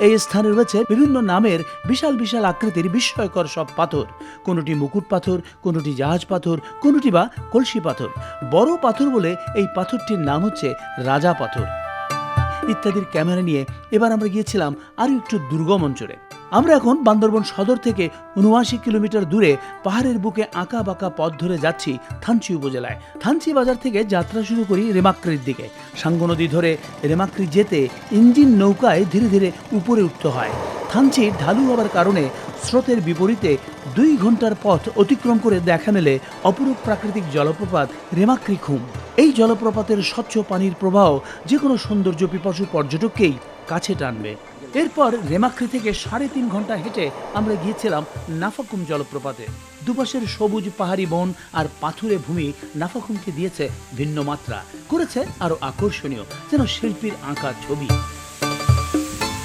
এই স্থানে রয়েছে বিভিন্ন নামের বিশাল বিশাল আকৃতির বিস্ময়কর সব পাথর। কোনোটি মুকুট পাথর, কোনোটি জাহাজ পাথর, কোনোটি বা কলসি পাথর। বড় পাথর বলে এই পাথরটির নাম হচ্ছে রাজা পাথর। ইত্যাদির ক্যামেরা নিয়ে এবার আমরা গিয়েছিলাম আরও একটু দুর্গম অঞ্চলে। আমরা এখন বান্দরবন সদর থেকে উনআশি কিলোমিটার দূরে পাহাড়ের বুকে আঁকা বাঁকা পথ ধরে যাচ্ছি থানচি উপজেলায়। থানচি বাজার থেকে যাত্রা শুরু করি রেমাক্রির দিকে। সাঙ্গু নদী ধরে রেমাক্রি যেতে ইঞ্জিন নৌকায় ধীরে ধীরে উপরে উঠতে হয়। থানচি ঢালু হওয়ার কারণে স্রোতের বিপরীতে দুই ঘণ্টার পথ অতিক্রম করে দেখা মেলে অপরূপ প্রাকৃতিক জলপ্রপাত রেমাক্রি খুম। এই জলপ্রপাতের স্বচ্ছ পানির প্রবাহ যে কোনো সৌন্দর্য পিপাসু পর্যটককেই কাছে টানবে। এরপর রেমাক্রি থেকে সাড়ে তিন ঘণ্টা হেঁটে আমরা গিয়েছিলাম নাফাকুম জলপ্রপাতে। দুপাশের সবুজ পাহাড়ি বন আর পাথুরে ভূমি নাফাকুমকে দিয়েছে ভিন্ন মাত্রা, করেছে আরও আকর্ষণীয়, যেন শিল্পীর আঁকা ছবি।